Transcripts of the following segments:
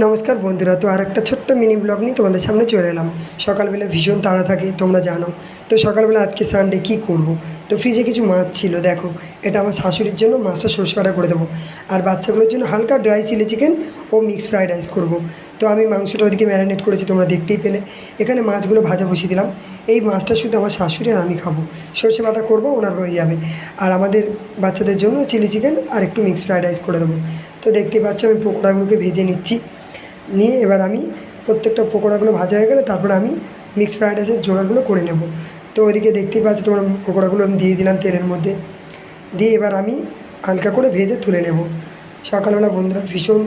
নমস্কার বন্ধুরা, তো আর একটা ছোট্ট মিনি ব্লগ নিয়ে তোমাদের সামনে চলে এলাম। সকালবেলা ভীষণ তাড়া থাকে, তোমরা জানো। তো সকালবেলা আজকে সানডে কী করব? তো ফ্রিজে কিছু মাছ ছিল, দেখো। এটা আমার শাশুড়ির জন্য, মাছটা সর্ষে বাটা করে দেবো। আর বাচ্চাগুলোর জন্য হালকা ড্রাই চিলি চিকেন ও মিক্স ফ্রাইড রাইস করব। তো আমি মাংসটা ওদিকে ম্যারিনেট করেছি, তোমরা দেখতেই পেলে। এখানে মাছগুলো ভাজা বসিয়ে দিলাম। এই মাছটা শুধু আমার শাশুড়ি আর আমি খাব। সরষে বাটা করব, ওনার হয়ে যাবে। আর আমাদের বাচ্চাদের জন্য চিলি চিকেন আর একটু মিক্স ফ্রাইড রাইস করে দেবো। তো দেখতেই পাচ্ছ, আমি পোকোড়াগুলোকে ভেজে নিচ্ছি। নিয়ে এবার আমি প্রত্যেকটা পকোড়াগুলো ভাজা হয়ে গেলে তারপরে আমি মিক্স ফ্রাইড রাইসের জোগাড়গুলো করে নেব। তো ওইদিকে দেখতেই পাচ্ছ তোমার পকোড়াগুলো আমি দিয়ে দিলাম তেলের মধ্যে। দিয়ে এবার আমি হালকা করে ভেজে তুলে নেব। সকালবেলা বন্ধুরা ভীষণ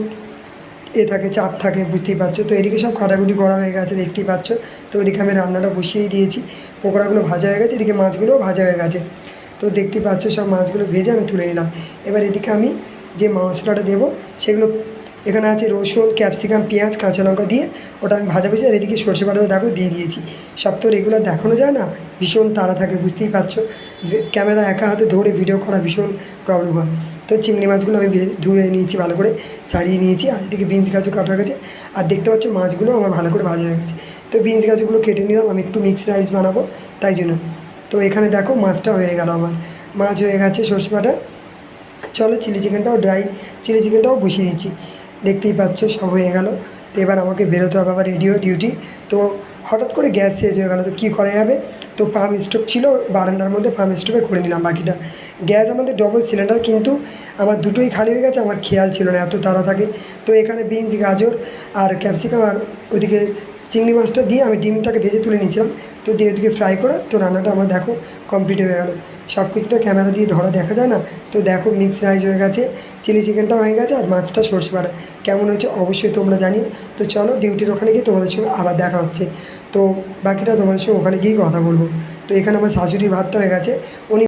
এ থাকে, চাপ থাকে, বুঝতেই পারছ? তো এদিকে সব কাটাকুটি করা হয়ে গেছে, দেখতেই পাচ্ছ? তো ওদিকে আমি রান্নাটা বসিয়েই দিয়েছি। পকোড়াগুলো ভাজা হয়ে গেছে, এদিকে মাছগুলোও ভাজা হয়ে গেছে। তো দেখতেই পাচ্ছ সব মাছগুলো ভেজে আমি তুলে নিলাম। এবার এদিকে আমি যে মশলাটা দেবো, সেগুলো এখানে আছে রসুন, ক্যাপসিকাম, পেঁয়াজ, কাঁচা লঙ্কা দিয়ে ওটা আমি ভাজা ভেজে আর এদিকে সর্ষে বাটাও দেখো দিয়ে দিয়েছি। সব তো রেগুলার দেখানো যায় না? ভীষণ তাড়া থাকে, বুঝতেই পারছ? ক্যামেরা একা হাতে ধরে ভিডিও করা ভীষণ প্রবলেম হয়। তো চিংড়ি মাছগুলো আমি ধুয়ে নিয়েছি ভালো করে, ছাড়িয়ে নিয়েছি। আর এদিকে বিনস গাছও কাটা গেছে। আর দেখতে পাচ্ছ মাছগুলো আমার ভালো করে ভাজা হয়ে গেছে। তো বিনস গাছগুলো কেটে নিলাম, আমি একটু মিক্সড রাইস বানাবো, তাই জন্য। তো এখানে দেখো মাছটা হয়ে গেল আমার। মাছ হয়ে গেছে সর্ষে বাটা। চলো চিলি চিকেনটাও ড্রাই চিলি চিকেনটাও বসিয়ে দিচ্ছি। দেখতেই পাচ্ছ, সব হয়ে গেল। তো এবার আমাকে বেরোতে হবে আবার রেডিও ডিউটি তো হঠাৎ করে গ্যাস শেষ হয়ে গেলো, তো কী করা যাবে? তো পাম স্টোভ ছিল, বারান্দার মধ্যে পাম স্টোভে করে নিলাম বাকিটা। গ্যাস আমাদের ডবল সিলিন্ডার কিন্তু আমার দুটোই খালি হয়ে গেছে, আমার খেয়াল ছিল না এত তাড়া থাকে তো এখানে বিনস গাজর আর ক্যাপসিকাম আর ওদিকে চিংড়ি মাছটা দিয়ে আমি ডিমটাকে ভেজে তুলে নিয়েছিলাম। তো দিয়ে ওদিকে ফ্রাই করে, তো রান্নাটা আমার দেখো কমপ্লিট হয়ে গেল। সব কিছু তো ক্যামেরা দিয়ে ধরা দেখা যায় না। তো দেখো মিক্স রাইস হয়ে গেছে চিলি চিকেনটা হয়ে গেছে, আর মাছটা সর্ষে বাটা। কেমন হয়েছে অবশ্যই তোমরা জানিও। তো চলো ডিউটির ওখানে গিয়ে তোমাদের সঙ্গে আবার দেখা হচ্ছে। তো বাকিটা তোমাদের সঙ্গে ওখানে গিয়েই কথা বলব। তো এখানে আমার শাশুড়ির ভাতটা হয়ে গেছে, উনি